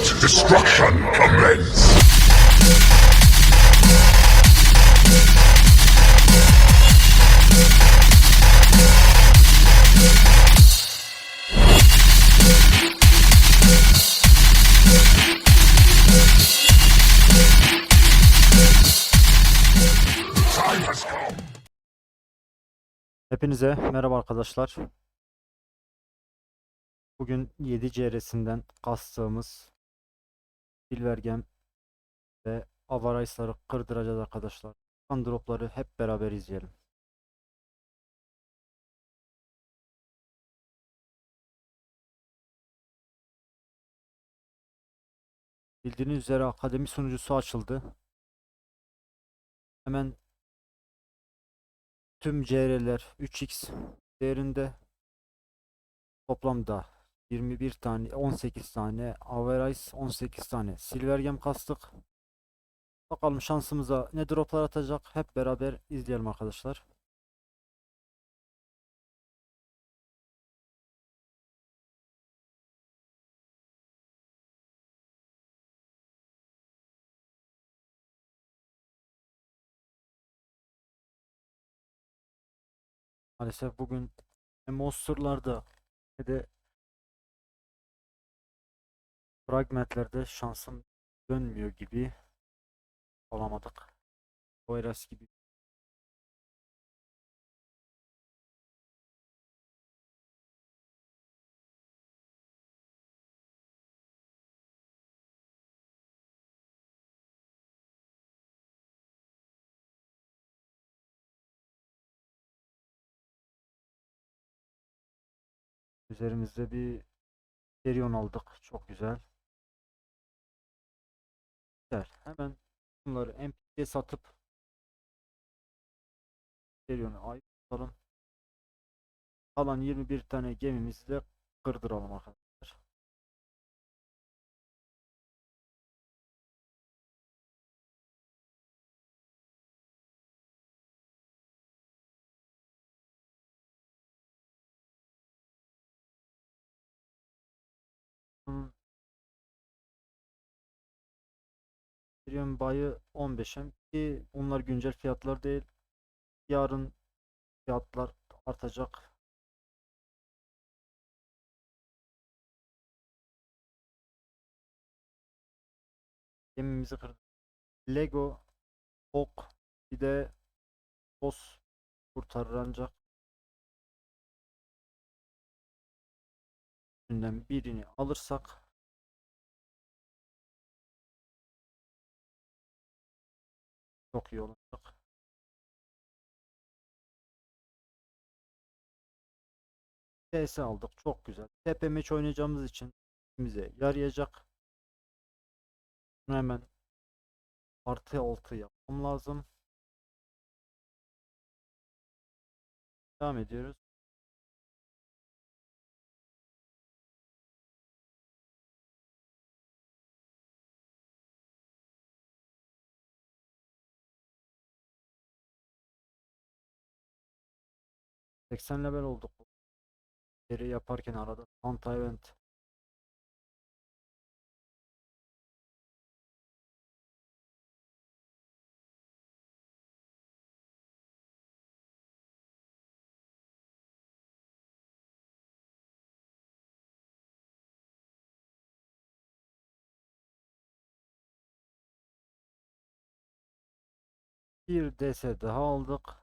Let destruction commence! Hepinize merhaba arkadaşlar. Bugün 7 CR'sinden kastığımız Silvergem ve Avarice'ları kırdıracağız arkadaşlar. Kan dropları hep beraber izleyelim. Bildiğiniz üzere akademi sunucusu açıldı. Hemen tüm CR'ler 3x değerinde toplamda 21 tane 18 tane Average 18 tane Silvergem kastık. Bakalım şansımıza ne droplar atacak hep beraber izleyelim arkadaşlar. Maalesef bugün hem Monster'larda ne de Fragmentlerde şansım dönmüyor gibi olamadık. Poyraz gibi. Üzerimizde bir Serion aldık. Çok güzel. Hemen bunları NPC'ye satıp Serion'u ayıp tutalım. Kalan 21 tane gemimizi de kırdıralım arkadaşlar. Ethereum bayı 15'em ki bunlar güncel fiyatlar değil. Yarın fiyatlar artacak. Gemimizi kırdık. Lego, ok, bir de boss kurtarır ancak. Üstünden birini alırsak çok iyi olacak. PS aldık. Çok güzel. TP match oynayacağımız için bize yarayacak. Hemen artı 6 yapmam lazım. Devam ediyoruz. ...80 level olduk. Geri yaparken arada anti event bir DS daha aldık.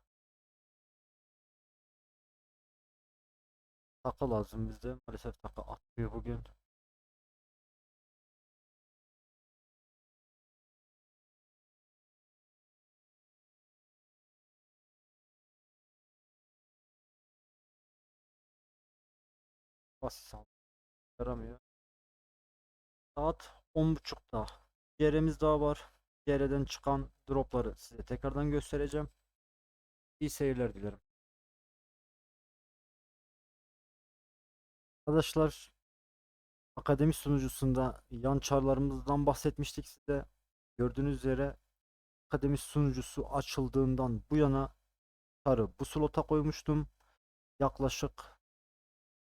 Takı lazım bizde. Maalesef takı atmıyor bugün. Basit. Yaramıyor. Saat 10.30'da. Yerimiz daha var. Yerden çıkan dropları size tekrardan göstereceğim. İyi seyirler dilerim. Arkadaşlar akademi sunucusunda yan çarlarımızdan bahsetmiştik size. Gördüğünüz üzere akademi sunucusu açıldığından bu yana çarı bu slota koymuştum. Yaklaşık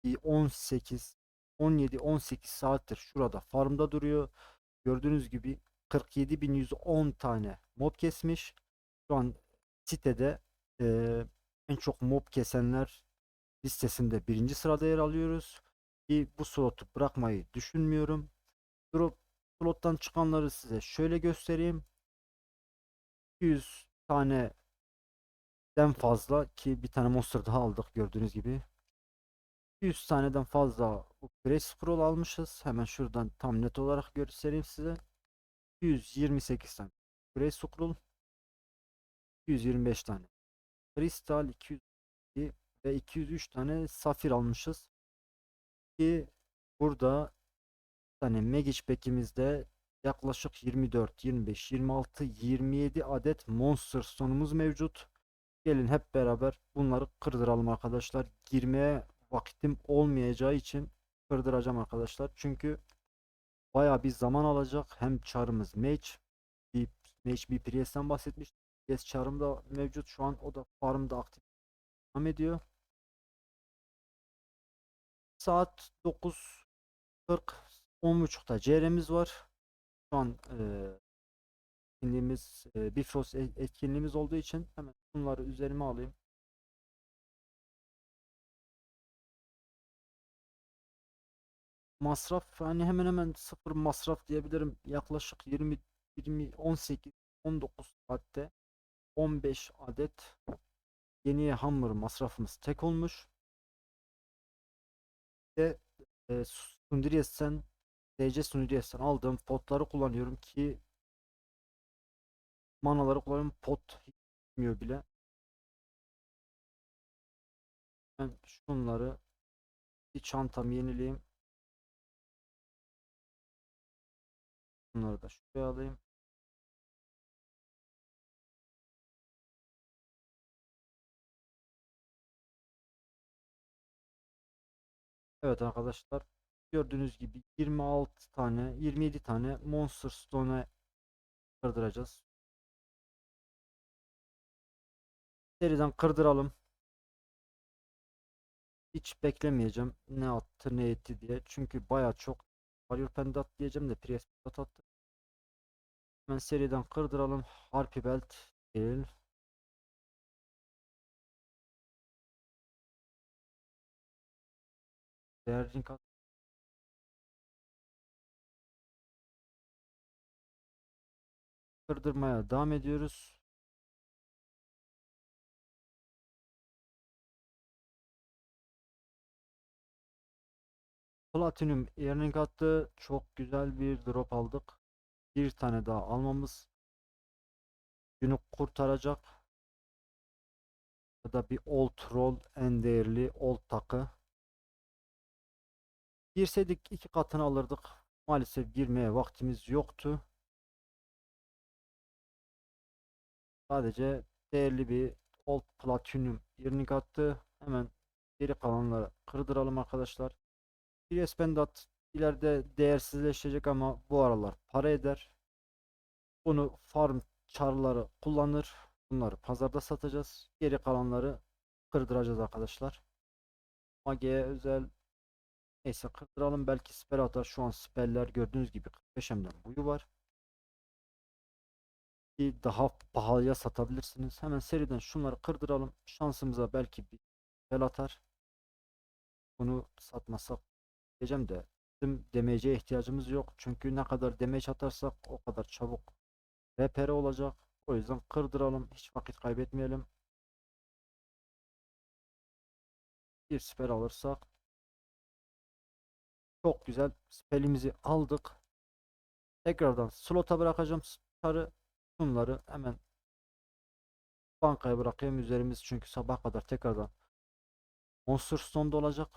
bir 18 17-18 saattir şurada farmda duruyor. Gördüğünüz gibi 47.110 tane mob kesmiş. Şu an sitede eee, en çok mob kesenler listesinde birinci sırada yer alıyoruz. Ki bu slotu bırakmayı düşünmüyorum. Drop slottan çıkanları size şöyle göstereyim. 200 taneden fazla ki bir tane monster daha aldık gördüğünüz gibi. 200 taneden fazla Grey Scroll almışız. Hemen şuradan tam net olarak göstereyim size. 228 tane Grey Scroll 225 tane Kristal 200 ve 203 tane Safir almışız. Ki burada tane Magic Pack'imizde yaklaşık 24, 25, 26, 27 adet Monster Stone'umuz mevcut. Gelin hep beraber bunları kırdıralım arkadaşlar. Girmeye vakitim olmayacağı için kırdıracağım arkadaşlar. Çünkü bayağı bir zaman alacak. Hem çarımız Mage, Mage bir Priest'ten bahsetmiştim. Priest çarım da mevcut şu an. O da farmda aktif devam ediyor. Saat 9.40 10.30'da CR'miz var. Şu an eee etkinliğimiz eee, Bifrost e- etkinliğimiz olduğu için hemen bunları üzerime alayım. Masraf hani hemen hemen sıfır masraf diyebilirim. Yaklaşık 20 20 18 19 saatte 15 adet yeni hammer masrafımız tek olmuş. Ve e, Sundries'ten DC Sundries'ten aldığım potları kullanıyorum ki manaları kullanıyorum pot gitmiyor bile. Ben şunları bir çantam yenileyim. Bunları da şuraya alayım. Evet arkadaşlar gördüğünüz gibi 26 tane 27 tane Monster Stone'a kırdıracağız. Seriden kırdıralım. Hiç beklemeyeceğim ne attı ne etti diye. Çünkü baya çok Warrior Pendat diyeceğim de Priest Pendat attı. Hemen seriden kırdıralım. Harpy Belt değil. Değerli kat kırdırmaya devam ediyoruz. Platinum earning attı. Çok güzel bir drop aldık. Bir tane daha almamız günü kurtaracak. Ya da bir old roll en değerli old takı. Girseydik iki katını alırdık. Maalesef girmeye vaktimiz yoktu. Sadece değerli bir old platinum earning attı. Hemen geri kalanları kırdıralım arkadaşlar. Bir Pendat ileride değersizleşecek ama bu aralar para eder. Bunu farm çarları kullanır. Bunları pazarda satacağız. Geri kalanları kırdıracağız arkadaşlar. Mage'ye özel neyse kırdıralım. Belki spell atar. Şu an speller gördüğünüz gibi 45 M'den buyu var. Daha pahalıya satabilirsiniz. Hemen seriden şunları kırdıralım. Şansımıza belki bir spell atar. Bunu satmasak diyeceğim de bizim damage'e ihtiyacımız yok. Çünkü ne kadar damage atarsak o kadar çabuk repere olacak. O yüzden kırdıralım. Hiç vakit kaybetmeyelim. Bir siper alırsak çok güzel spellimizi aldık. Tekrardan slota bırakacağım sarı bunları hemen bankaya bırakayım üzerimiz çünkü sabah kadar tekrardan Monster Stone'da olacak.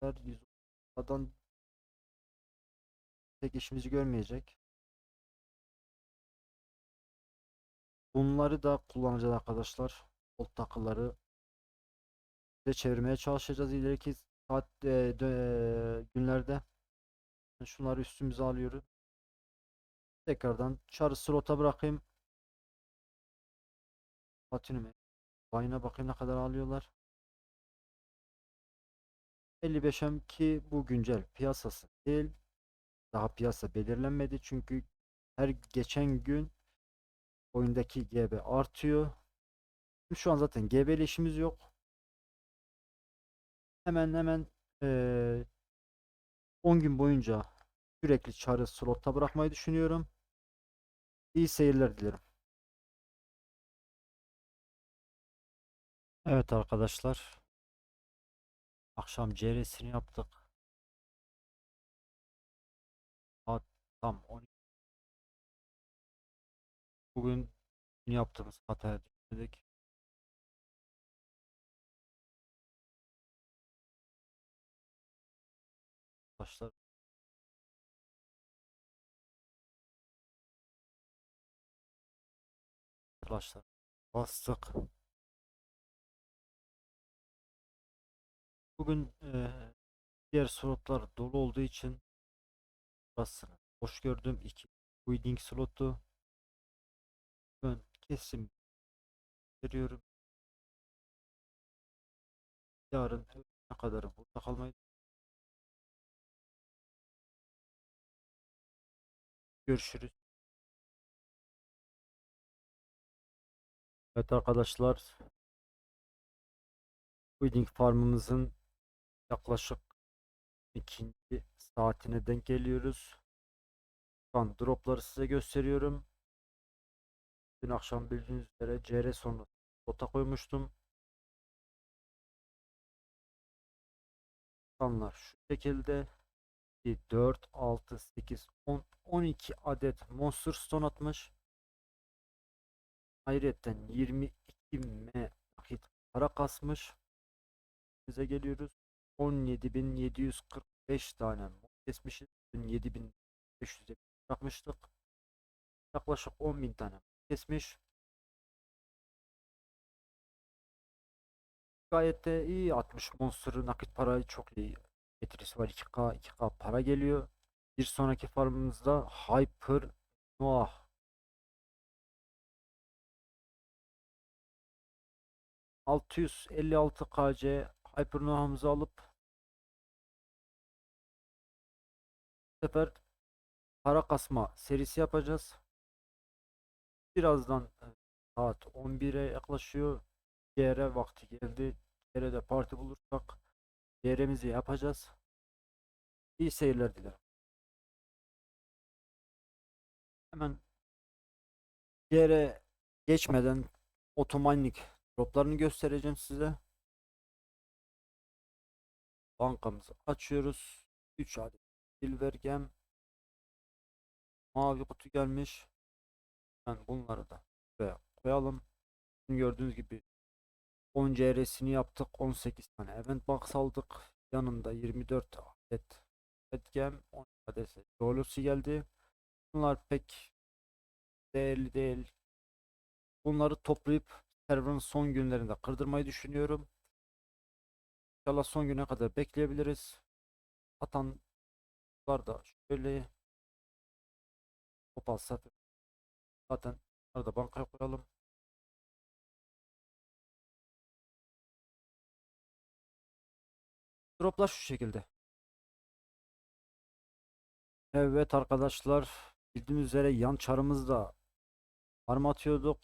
Her adam tek işimizi görmeyecek. Bunları da kullanacağız arkadaşlar. Old takıları de çevirmeye çalışacağız ileriki saat e, dö- günlerde. Şunları üstümüze alıyoruz. Tekrardan çarı slota bırakayım. Platinum Bayına bakayım ne kadar alıyorlar. 55M ki bu güncel piyasası değil. Daha piyasa belirlenmedi çünkü her geçen gün oyundaki GB artıyor. Şu an zaten GB ile işimiz yok. Hemen hemen eee 10 gün boyunca sürekli çarı slotta bırakmayı düşünüyorum. İyi seyirler dilerim. Evet arkadaşlar. Akşam CR'sini yaptık. Saat tam 12. Bugün yaptığımız hataya düşmedik. Arkadaşlar Arkadaşlar bastık. Bugün eee, diğer slotlar dolu olduğu için burasını boş gördüm. İki waiting slotu ben kesim veriyorum. Yarın ne kadar burada kalmayı görüşürüz. Evet arkadaşlar Wedding Farm'ımızın yaklaşık ikinci saatine denk geliyoruz. Şu an dropları size gösteriyorum. Dün akşam bildiğiniz üzere CR sonu bota koymuştum. Kanlar şu şekilde 4, 6, 8, 10, 12 adet Monster Stone atmış. Ayrıca 22 M nakit para kasmış. Bize geliyoruz. 17.745 tane kesmişiz. Dün 7.500 bırakmıştık. Yaklaşık 10.000 tane kesmiş. Gayet de iyi atmış. Monster'ı nakit parayı çok iyi getirisi var. 2K 2K para geliyor. Bir sonraki farmımızda Hyper Noah 656 KC Hypernova'mızı alıp bu sefer para kasma serisi yapacağız. Birazdan e, saat 11'e yaklaşıyor. CR vakti geldi. CR'de parti bulursak CR'mizi yapacağız. İyi seyirler dilerim. Hemen CR geçmeden otomanik Droplarını göstereceğim size. Bankamızı açıyoruz. 3 adet silver gem. Mavi kutu gelmiş. Ben bunları da buraya koyalım. Gördüğünüz gibi 10 CR'sini yaptık. 18 tane event box aldık. Yanında 24 adet red gem. 10 adet dolusu geldi. Bunlar pek değerli değil. Bunları toplayıp server'ın son günlerinde kırdırmayı düşünüyorum. İnşallah son güne kadar bekleyebiliriz. Atanlar da şöyle Topal satır. Zaten arada bankaya koyalım. Droplar şu şekilde. Evet arkadaşlar bildiğiniz üzere yan çarımızda farm atıyorduk.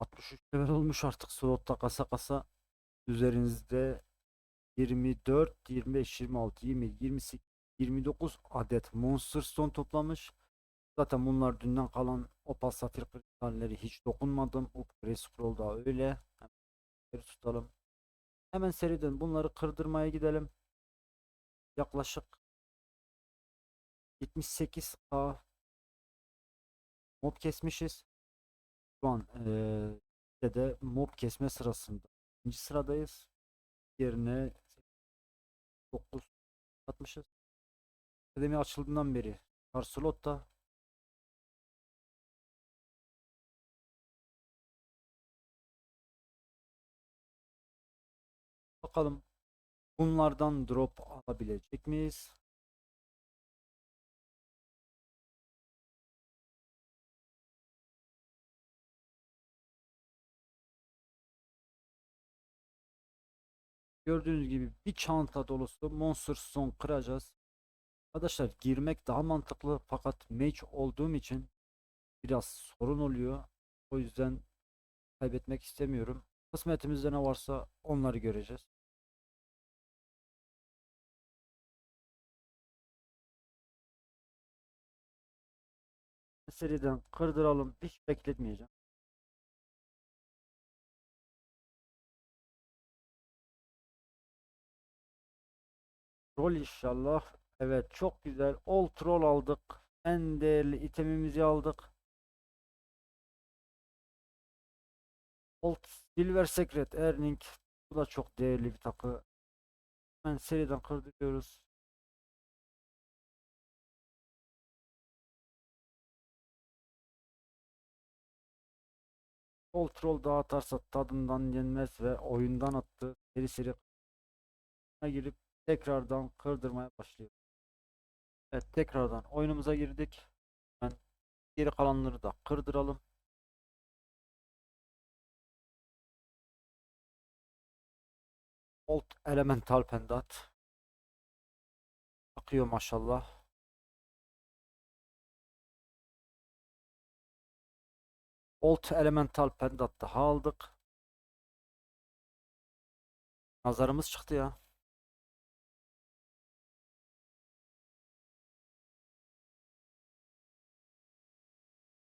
63 level olmuş artık slotta kasa kasa üzerinizde 24, 25, 26, 20, 28, 29 adet Monster Stone toplamış. Zaten bunlar dünden kalan Opal Safir kristalleri hiç dokunmadım. Upgrade Scroll da öyle. Tutalım. Hemen seriden bunları kırdırmaya gidelim. Yaklaşık 78k mob kesmişiz. Şu an eee de mob kesme sırasında. ikinci sıradayız. Yerine 9 atmışız. Akademi açıldığından beri var Bakalım bunlardan drop alabilecek miyiz? Gördüğünüz gibi bir çanta dolusu Monster Stone kıracağız. Arkadaşlar girmek daha mantıklı fakat mage olduğum için biraz sorun oluyor. O yüzden kaybetmek istemiyorum. Kısmetimizde ne varsa onları göreceğiz. Seriden kırdıralım. Hiç bekletmeyeceğim. Rol inşallah. Evet çok güzel. All troll aldık. En değerli itemimizi aldık. Old Silver Secret Earning. Bu da çok değerli bir takı. Hemen seriden kırdırıyoruz. Old Troll dağıtarsa tadından yenmez ve oyundan attı. Seri seri girip tekrardan kırdırmaya başlıyor. Evet tekrardan oyunumuza girdik. Ben geri kalanları da kırdıralım. Old Elemental Pendat. Akıyor maşallah. Old Elemental Pendat daha aldık. Nazarımız çıktı ya.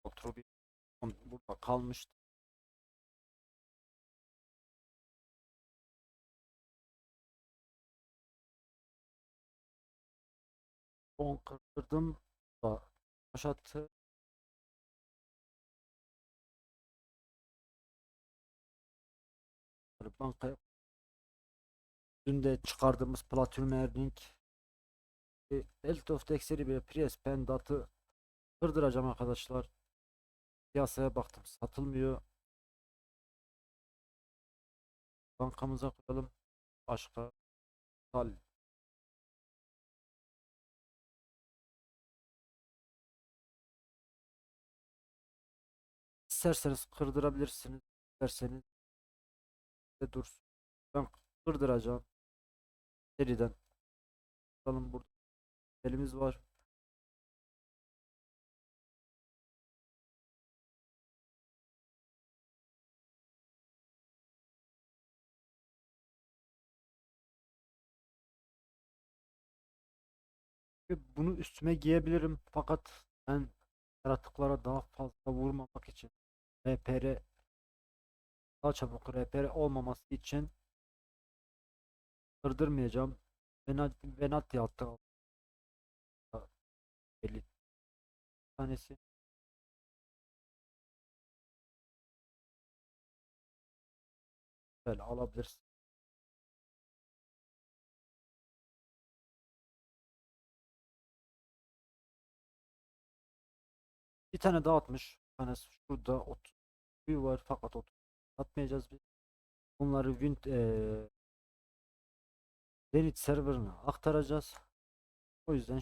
Oturup bir- burada kalmıştı. Son kırdırdım da başattı. Bankaya Dün de çıkardığımız Platinum Earning e, Belt of Dexter'i bir Prius Pendat'ı kırdıracağım arkadaşlar. Piyasaya baktım satılmıyor. Bankamıza koyalım. Başka Tal İsterseniz kırdırabilirsiniz. İsterseniz de dursun. Ben kırdıracağım. Seriden. Bakalım burada elimiz var. Bunu üstüme giyebilirim fakat ben yaratıklara daha fazla vurmamak için RPR daha çabuk RPR olmaması için kırdırmayacağım. Venat, Venati attı. Belli tanesi. Böyle alabilirsin. Bir tane daha atmış. Bir tanesi şurada 30 büyü var fakat 30 atmayacağız biz. Bunları Wind eee Zenit serverına aktaracağız. O yüzden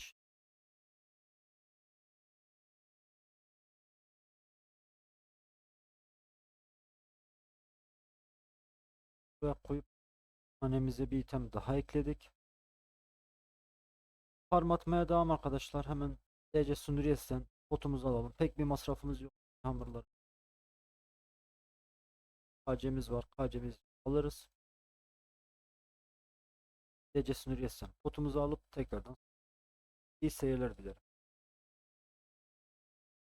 buraya koyup hanemize bir item daha ekledik. Farm atmaya devam arkadaşlar. Hemen DC Sunuriyesten botumuzu alalım. Pek bir masrafımız yok. Hammerlar. KC'miz var. KC'miz alırız. DC Sunuriyesten botumuzu alıp tekrardan iyi seyirler dilerim.